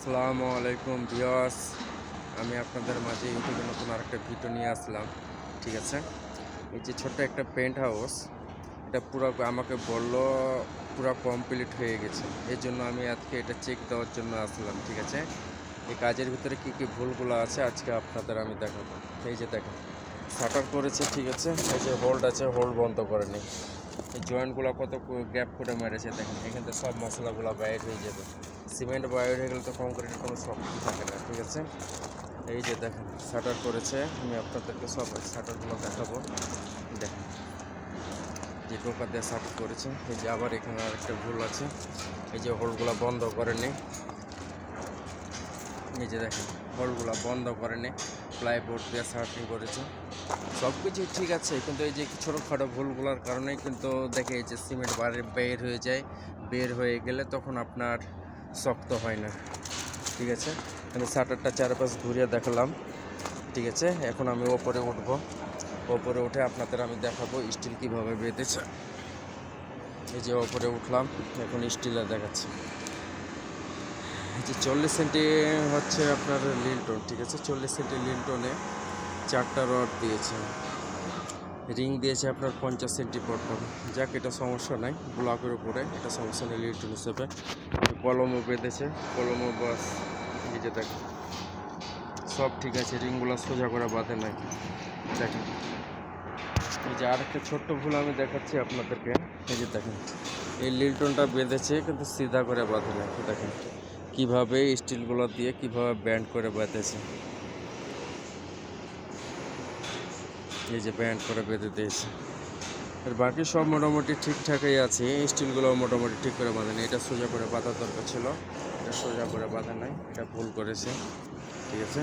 আসসালামু আলাইকুম ভিওয়াস আমি আপনাদের মাঝে ইউটিউবে নতুন আরেকটা ভিডিও নিয়ে আসলাম, ঠিক আছে? এই যে ছোট্ট একটা পেন্ট হাউস এটা পুরো আমাকে বলল পুরো কমপ্লিট হয়ে গেছে। এই জন্য আমি আজকে এটা চেক দেওয়ার জন্য আসলাম, ঠিক আছে? এই কাজের ভিতরে কি কি ভুলগুলো আছে আজকে আপনাদের আমি দেখাবো। এই যে দেখেন শাটার করেছে, ঠিক আছে? এই যে হোল্ড আছে হোল্ড বন্ধ করেনি এই জয়েন্টগুলো কত গ্যাপ করে মেরেছে, দেখেন। এখান থেকে সব মশলাগুলো বাইর হয়ে যাবে। সিমেন্ট বাইর গেলে তো কংক্রিটের কোনো শক্তি থাকে না, ঠিক আছে? এই যে দেখেন শাটার করেছে, আমি আপনাদেরকে সব শাটারগুলো দেখাবো। দেখেন, যে টোকা দিয়ে শাটার করেছে, এই যে আবার এখানে আরেকটা ভুল আছে, এই যে হোলগুলো বন্ধ করেনি। এই যে দেখেন হোলগুলো বন্ধ করেনি প্লাইবোর্ড দিয়ে শার্টিং করেছে। সব কিছু ঠিক আছে, কিন্তু এই যে ছোটোখাটো ভুলগুলোর কারণেই কিন্তু দেখে এই যে সিমেন্ট বারে বের হয়ে যায়, বের হয়ে গেলে তখন আপনার শক্ত হয় না। ঠিক আছে? আমি শাটারটা চারপাশ ঘুরিয়ে দেখালাম। ঠিক আছে? এখন আমি ওপরে উঠবো। ওপরে উঠে আপনাদের আমি দেখাবো স্টিল কীভাবে বেঁধেছে। এই যে ওপরে উঠলাম, এখন স্টিলে দেখাচ্ছি। যে চল্লিশ সেন্টি হচ্ছে আপনার লিন্টন, ঠিক আছে? চল্লিশ সেন্টি লিন্টনে চারটা রড দিয়েছে। রিং দিয়েছে আপনার পঞ্চাশ সেন্টি পরপর যাক, এটা সমস্যা নাই, ব্লকের উপরে এটা সমস্যা নেই লিন্টন হিসেবে কলমও বেঁধেছে, কলমও বাস নিজে যে দেখেন। সব ঠিক আছে, রিংগুলো সোজা করে বাঁধে নাই। দেখেন। এই যে আরেকটা ছোট্ট ভুল আমি দেখাচ্ছি আপনাদেরকে। এই যে দেখেন, এই লিল্টনটা বেঁধেছে, কিন্তু সিধা করে বাঁধে না দেখেন, কীভাবে স্টিলগুলো দিয়ে, কীভাবে ব্যান্ড করে বেঁধেছে। এই যে ব্যান্ড করে বেঁধে দিয়েছে। আর বাকি সব মোটামুটি ঠিকঠাকই আছে। স্টিলগুলো মোটামুটি ঠিক করে বাঁধেনি এটা সোজা করে বাঁধার দরকার ছিল। এটা সোজা করে বাঁধা নাই। এটা ভুল করেছে। ঠিক আছে?